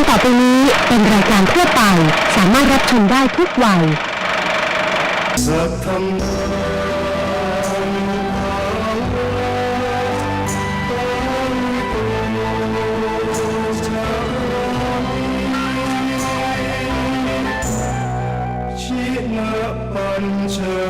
การต่อไปนี้เป็นรายการทั่วไป สามารถรับชมได้ทุกวัยสั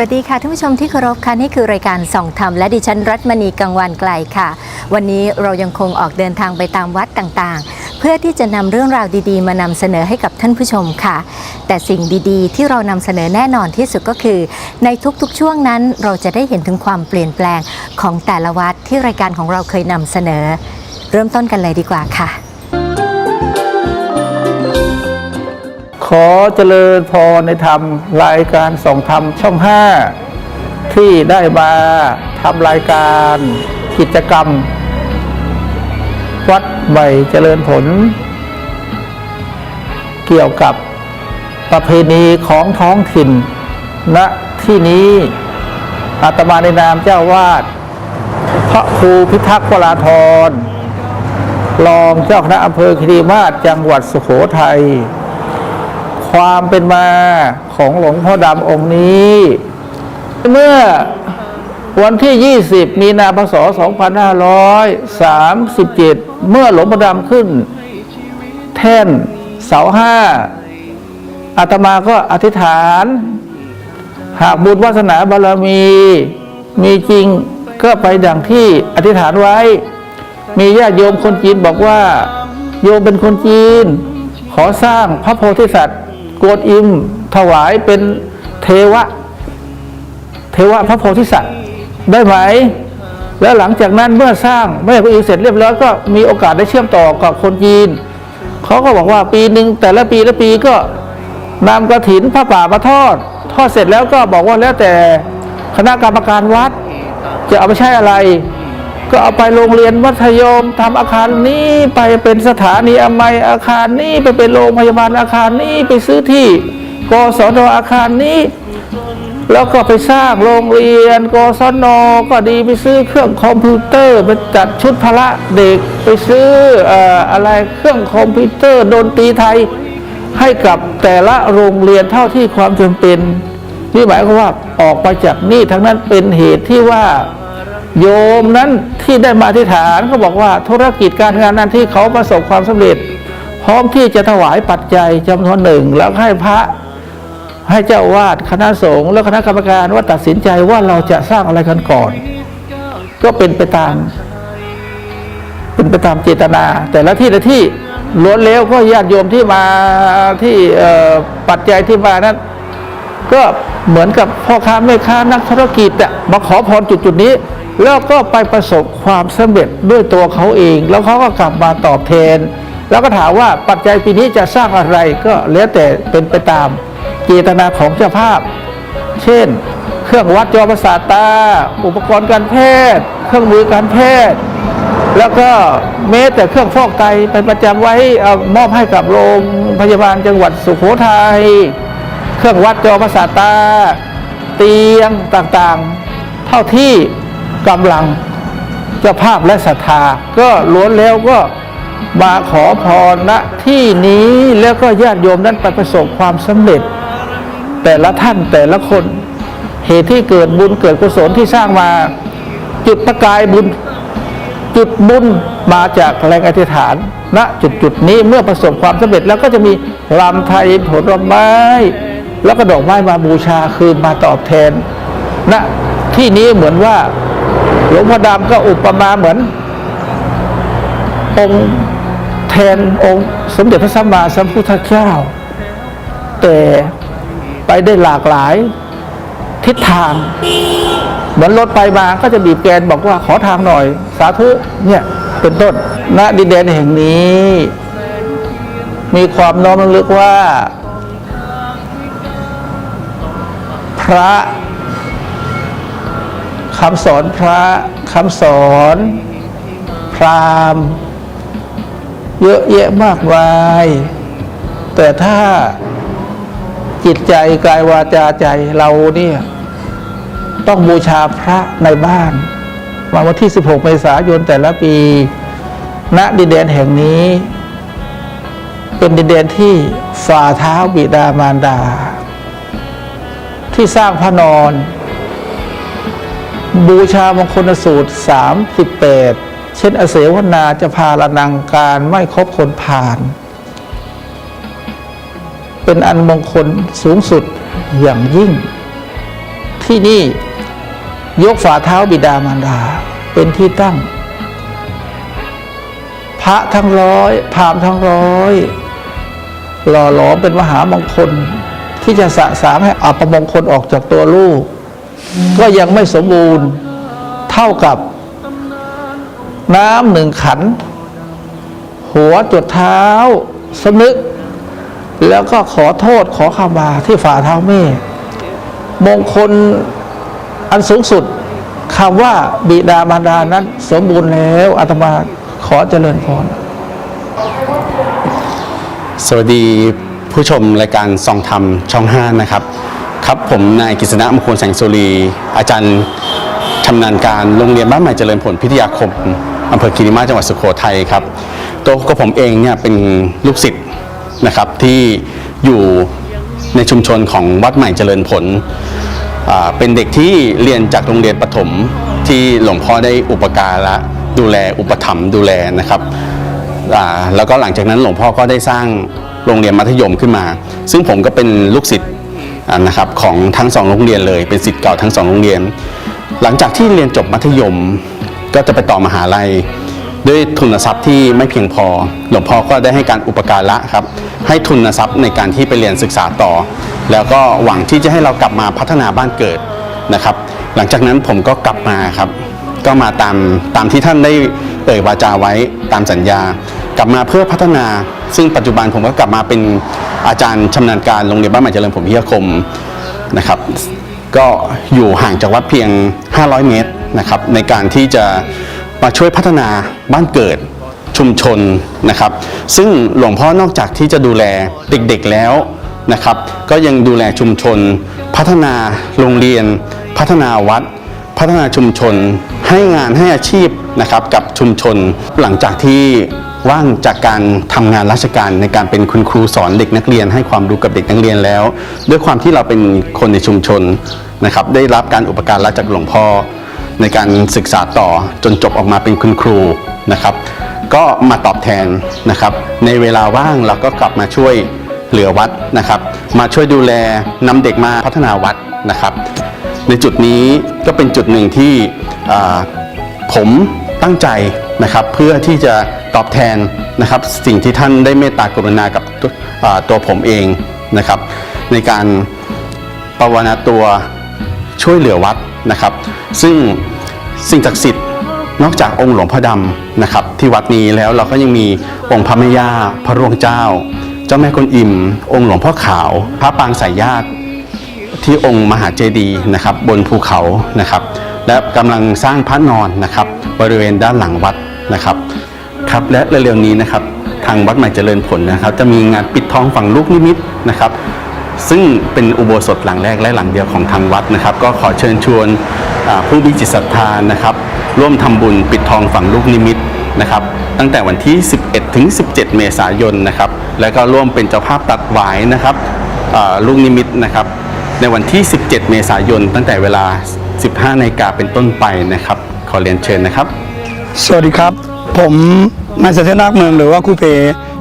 วัสดีค่ะท่านผู้ชมที่เคารพค่ะนี่คือรายการส่องธรรมและดิฉันรัตมณีกังวานไกลค่ะ วันนี้เรายังคงออกเดินทางไปตามวัดต่างๆ เพื่อที่จะนำเรื่องราวดีๆ มานำเสนอให้กับท่านผู้ชมค่ะ แต่สิ่งดีๆ ที่เรานำเสนอแน่นอนที่สุดก็คือ ในทุกๆช่วงนั้นเราจะได้เห็นถึงความเปลี่ยนแปลงของแต่ละวัดที่รายการของเราเคยนำเสนอ เริ่มต้นกันเลยดีกว่าค่ะ ขอเจริญพรในธรรมรายการส่องธรรมช่องห้าที่ได้มาทำรายการกิจกรรม วัดใบเจริญผล เกี่ยวกับประเพณีของท้องถิ่นณที่นี้อาตมาในนามเจ้าวาดพระครูพิทักษ์วราธรรองเจ้าคณะอำเภอคีรีมาศจังหวัดสุโขทัย ความเป็นมาของหลวงพ่อดำองค์นี้ เมื่อวันที่ 20 มีนาพศ 2537 เมื่อหลวงพ่อดำขึ้น แท่นเสาห้าอาตมาก็อธิษฐาน หากบุญวาสนาบารมีมีจริงก็ไปดังที่อธิษฐานไว้ มีญาติโยมคนจีนบอกว่า โยมเป็นคนจีน ขอสร้างพระโพธิสัตว์ โกวนอิม ถวายเป็นเทวะ เทวะพระโพธิสัตว์ได้ไหม แล้วหลังจากนั้นเมื่อสร้างแม่พระอินทร์เสร็จเรียบร้อยก็มีโอกาสได้เชื่อมต่อกับคนจีนเขาก็บอกว่าปีหนึ่งแต่ละปีละปีก็นำกระถินพระป่ามาทอด ทอดเสร็จแล้วก็บอกว่าแล้วแต่คณะกรรมการวัด จะเอาไปใช้อะไร ก็เอาไปโรงเรียนมัธยมทำอาคารนี้ไปเป็นสถานีอมัยอาคารนี้ไปเป็นโรงพยาบาลอาคารนี้ไปซื้อที่กศนอาคารนี้ แล้วก็ไปสร้างโรงเรียนกศนก็ดีไปซื้อเครื่องคอมพิวเตอร์ไปจัดชุดพละเด็กไปซื้ออออะไรเครื่องคอมพิวเตอร์ดนตรีไทยให้กับแต่ละโรงเรียนเท่าที่ความจำเป็นนี่หมายความว่าออกไปจากนี่ทั้งนั้นเป็นเหตุที่ว่า โยมนั้นที่ได้มาอธิษฐานก็บอกว่าธุรกิจการงานนั้นที่เขาประสบความสำเร็จ พร้อมที่จะถวายปัจจัยจำนวนหนึ่ง แล้วให้พระให้เจ้าวาดคณะสงฆ์และคณะกรรมการว่าตัดสินใจว่าเราจะสร้างอะไรกันก่อน ก็เป็นไปตาม เป็นไปตามเจตนา แต่ละที่ละที่ล้วนแล้วก็ญาติโยมที่มาที่ปัจจัยที่มานั้นก็เหมือนกับพ่อค้าแม่ค้านักธุรกิจอะมาขอพรจุดจุดนี้ แล้วก็ไปประสบความสำเร็จด้วยตัวเขาเอง แล้วเขาก็กลับมาตอบแทน แล้วก็ถามว่าปัจจัยปีนี้จะสร้างอะไรก็แล้วแต่เป็นไปตามเจตนาของเจ้าภาพ เช่น เครื่องวัดจอประสาทตา อุปกรณ์การแพทย์ เครื่องมือการแพทย์ แล้วก็แม้แต่เครื่องฟอกไตไปประจำไว้เอามอบให้กับโรงพยาบาลจังหวัดสุโขทัยเครื่องวัดจอประสาทตา เตียงต่างๆ เท่าที่ กำลังเจ้าภาพและศรัทธา ก็ล้วนแล้วก็มาขอพรณที่นี้แล้วก็ญาติโยมนั้นไปประสบความสำเร็จ แต่ละท่านแต่ละคนเหตุที่เกิดบุญเกิดกุศลที่สร้างมา จุดประกายบุญจุดบุญมาจากแรงอธิษฐานณจุดจุดนี้เมื่อประสบความสำเร็จแล้วก็จะมีลำไทยผลไม้ แล้วก็ดอกไม้มาบูชาคืนมาตอบแทนณที่นี้เหมือนว่า หลวงพ่อดำก็อุปมาเหมือน องค์แทนองค์สมเด็จพระสัมมาสัมพุทธเจ้า แต่ไปได้หลากหลายทิศทาง เหมือนรถไปมาก็จะบีบแกนบอกว่าขอทางหน่อย สาธุเนี่ยเป็นต้นณดินแดนแห่งนี้ มีความน้อมลึกว่า พระ คำสอนพระคำสอนพราหมณ์ เยอะแยะมากมาย แต่ถ้าจิตใจกายวาจาใจเราเนี่ยต้องบูชาพระในบ้านวันวันที่ 16 เมษายนแต่ละปี ณดินแดนแห่งนี้ เป็นดินแดนที่ฝ่าเท้าบิดามารดา ที่สร้างพระนอน บูชามงคลสูตร 38 เช่นอเสวนาจะพาละนังการไม่ครบคนผ่าน เป็นอันมงคลสูงสุดอย่างยิ่ง ที่นี่ยกฝ่าเท้าบิดามารดาเป็นที่ตั้ง พระทั้งร้อยพามทั้งร้อย หล่อหลอมเป็นมหามงคลที่จะสะสางให้อัปมงคลออกจากตัวลูก ก็ยังไม่สมบูรณ์เท่ากับน้ำหนึ่งขัน หัวจดเท้าสนึก แล้วก็ขอโทษขอขมาที่ฝ่าเท้าแม่ มงคลอันสูงสุดคำว่าบิดามารดานั้นสมบูรณ์แล้วอาตมาขอเจริญพรสวัสดีผู้ชมรายการซองธรรมช่อง5นะครับ ครับผมนายกฤษณะมงคลแสงสุรี อาจารย์ชำนาญการโรงเรียนบ้านใหม่เจริญผลพิทยาคมอำเภอคีรีมาจังหวัดสุโขทัยครับ ตัวก็ผมเองเนี่ยเป็นลูกศิษย์นะครับที่อยู่ในชุมชนของวัดใหม่เจริญผล เป็นเด็กที่เรียนจากโรงเรียนประถมที่หลวงพ่อได้อุปการะดูแลอุปถัมภ์ดูแลนะครับแล้วก็หลังจากนั้นหลวงพ่อก็ได้สร้างโรงเรียนมัธยมขึ้นมา ซึ่งผมก็เป็นลูกศิษย์ นะครับของทั้งสองโรงเรียนเลย เป็นศิษย์เก่าทั้งสองโรงเรียน หลังจากที่เรียนจบมัธยมก็จะไปต่อมหาลัย ด้วยทุนทรัพย์ที่ไม่เพียงพอ หลวงพ่อก็ได้ให้การอุปการะครับ ให้ทุนทรัพย์ในการที่ไปเรียนศึกษาต่อ แล้วก็หวังที่จะให้เรากลับมาพัฒนาบ้านเกิดนะครับ หลังจากนั้นผมก็กลับมาครับ ก็มาตามตามที่ท่านได้เอ่ยวาจาไว้ตามสัญญากลับมาเพื่อพัฒนา ซึ่งปัจจุบันผมก็กลับมาเป็นอาจารย์ชำนาญการโรงเรียนบ้านใหม่เจริญผมพิทยาคมนะครับ ก็อยู่ห่างจากวัดเพียง 500 เมตรนะครับในการที่จะมาช่วยพัฒนาบ้านเกิดชุมชนนะครับ ซึ่งหลวงพ่อนอกจากที่จะดูแลเด็กๆแล้วนะครับ ก็ยังดูแลชุมชน พัฒนาโรงเรียน พัฒนาวัด พัฒนาชุมชน ให้งานให้อาชีพนะครับกับชุมชนหลังจากที่ ว่างจากการทำงานราชการในการเป็นคุณครูสอนเด็กนักเรียน ให้ความรู้กับเด็กนักเรียนแล้ว ด้วยความที่เราเป็นคนในชุมชนนะครับ ได้รับการอุปการะจากหลวงพ่อในการศึกษาต่อจนจบออกมาเป็นคุณครูนะครับ ก็มาตอบแทนนะครับ ในเวลาว่างเราก็กลับมาช่วยเหลือวัดนะครับ มาช่วยดูแลนำเด็กมาพัฒนาวัดนะครับ ในจุดนี้ก็เป็นจุดหนึ่งที่ผมตั้งใจนะครับ เพื่อที่จะ ตอบแทนนะครับสิ่งที่ท่านได้เมตตากรุณากับตัวอ่าตัวผมเองนะครับ ในการภาวนาตัวช่วยเหลือวัดนะครับ ซึ่งสิ่งศักดิ์สิทธิ์นอกจากองค์หลวงพ่อดำนะครับ ที่วัดนี้แล้วเราก็ยังมีองค์พระแม่ย่าพระรวงเจ้า เจ้าแม่กวนอิม องค์หลวงพ่อขาว พระปางสายญาติที่องค์มหาเจดีย์นะครับ บนภูเขานะครับ และกำลังสร้างพระนอนนะครับ บริเวณด้านหลังวัดนะครับ ครับและเร็วๆนี้นะครับทางวัดใหม่เจริญผลนะครับ จะมีงานปิดทองฝั่งลูกนิมิตนะครับ ซึ่งเป็นอุโบสถหลังแรกและหลังเดียวของทางวัดนะครับ ก็ขอเชิญชวนผู้มีจิตศรัทธานะครับ ร่วมทำบุญปิดทองฝั่งลูกนิมิตนะครับ ตั้งแต่วันที่ 11 ถึง 17 เมษายนนะครับ และก็ร่วมเป็นเจ้าภาพตัดหวายนะครับลูกนิมิตนะครับ ในวันที่ 17 เมษายน ตั้งแต่เวลา 15นาฬิกาเป็นต้นไปนะครับ ขอเรียนเชิญนะครับ สวัสดีครับ ผมนายเสถียรนาคเมืองหรือว่าครูเพ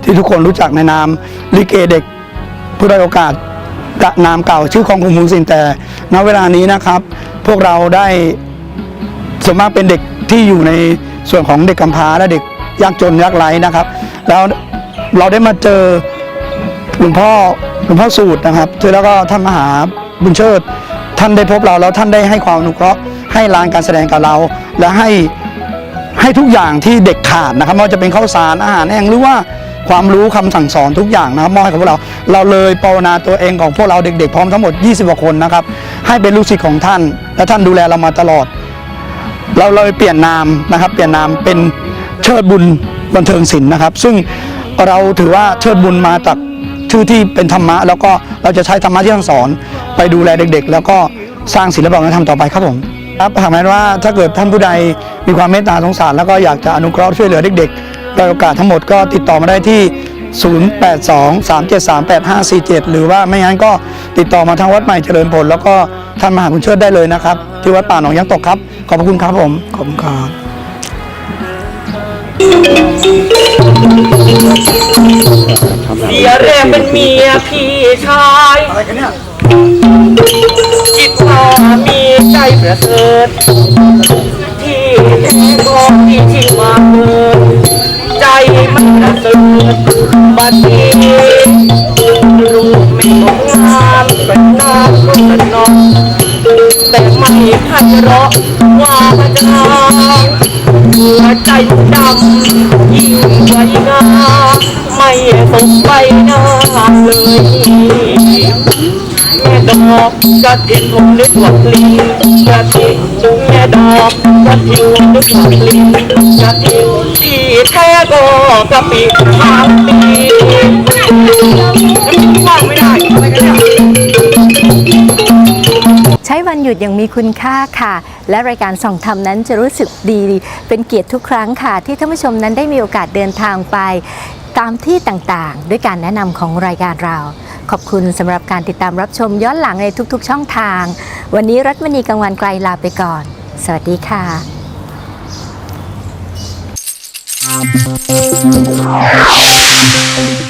ที่ทุกคนรู้จักในนามลิเกเด็กผู้ได้โอกาสกะนามเก่าชื่อของคุณมุงสินแต่ณเวลานี้นะครับ พวกเราได้ส่วนมากเป็นเด็กที่อยู่ในส่วนของเด็กกำพร้าและเด็กยากจนยากไร้นะครับ แล้วเราได้มาเจอหลวงพ่อหลวงพ่อสูตรนะครับแล้วก็ท่านมหาบุญเชิด ท่านได้พบเราแล้วท่านได้ให้ความอนุเคราะห์ให้ลานการแสดงกับเรา และให้ ให้ทุกอย่างที่เด็กขาดนะครับไม่ว่าจะเป็นข้าวสารอาหารแห้งหรือว่าความรู้คำสั่งสอนทุกอย่างนะครับมอบให้กับพวกเรา เราเลยภาวนาตัวเองของพวกเราเด็กๆ พร้อมทั้งหมด 20กว่าคนนะครับ ให้เป็นลูกศิษย์ของท่าน และท่านดูแลเรามาตลอด เราเลยเปลี่ยนนามนะครับ เปลี่ยนนามเป็นเชิดบุญบันเทิงศิลป์นะครับ ซึ่งเราถือว่าเชิดบุญมาจากชื่อที่เป็นธรรมะ แล้วก็เราจะใช้ธรรมะที่ท่านสอน ไปดูแลเด็ก ๆ แล้วก็สร้างศิลปวัฒนธรรมต่อไปครับผม ครับหากแม้ว่าถ้าเกิดท่านผู้ใดมีความเมตตาสงสาร แล้วก็อยากจะอนุเคราะห์ช่วยเหลือเด็กๆโดยโอกาสทั้งหมดก็ติดต่อมาได้ที่ 0823738547 หรือว่าไม่งั้นก็ติดต่อมาทางวัดใหม่เจริญผล แล้วก็ท่านมหาคุณเชิดได้เลยนะครับ ที่วัดป่าหนองยางตกครับ ขอบพระคุณครับผม ขอบคุณครับ เสียแรงเป็นเมียพี่ชาย อะไรกันเนี่ย จิตพามีใจประเสริฐที่แท้ก็ที่ชิงมาเกิดใจมันประเสริฐบัดนี้รูปไม่งดงามเป็นหน้าก็สนองแต่ไม่คันเราะว่าจาหัวใจดำยิ่งกว่างาไม่สมไปหน้าเลย แม่ดอกกระถิ่นผมนึกว่าลิงกระถิ่นแม่ดอกกระถิ่นผมนึกว่าลิงกระถิ่นที่แท้ก็กะปิทางปีว่างไม่ได้ไม่ได้ใช้วันหยุดอย่างมีคุณค่าค่ะ และรายการส่องธรรมนั้นจะรู้สึกดี เป็นเกียรติทุกครั้งค่ะ ที่ท่านผู้ชมนั้นได้มีโอกาสเดินทางไป ตามที่ต่างๆ ด้วยการแนะนำของรายการเรา ขอบคุณสำหรับการติดตามรับชมย้อนหลังในทุกๆ ช่องทาง วันนี้รัฐมณีกังวันไกลลาไปก่อน สวัสดีค่ะ Thank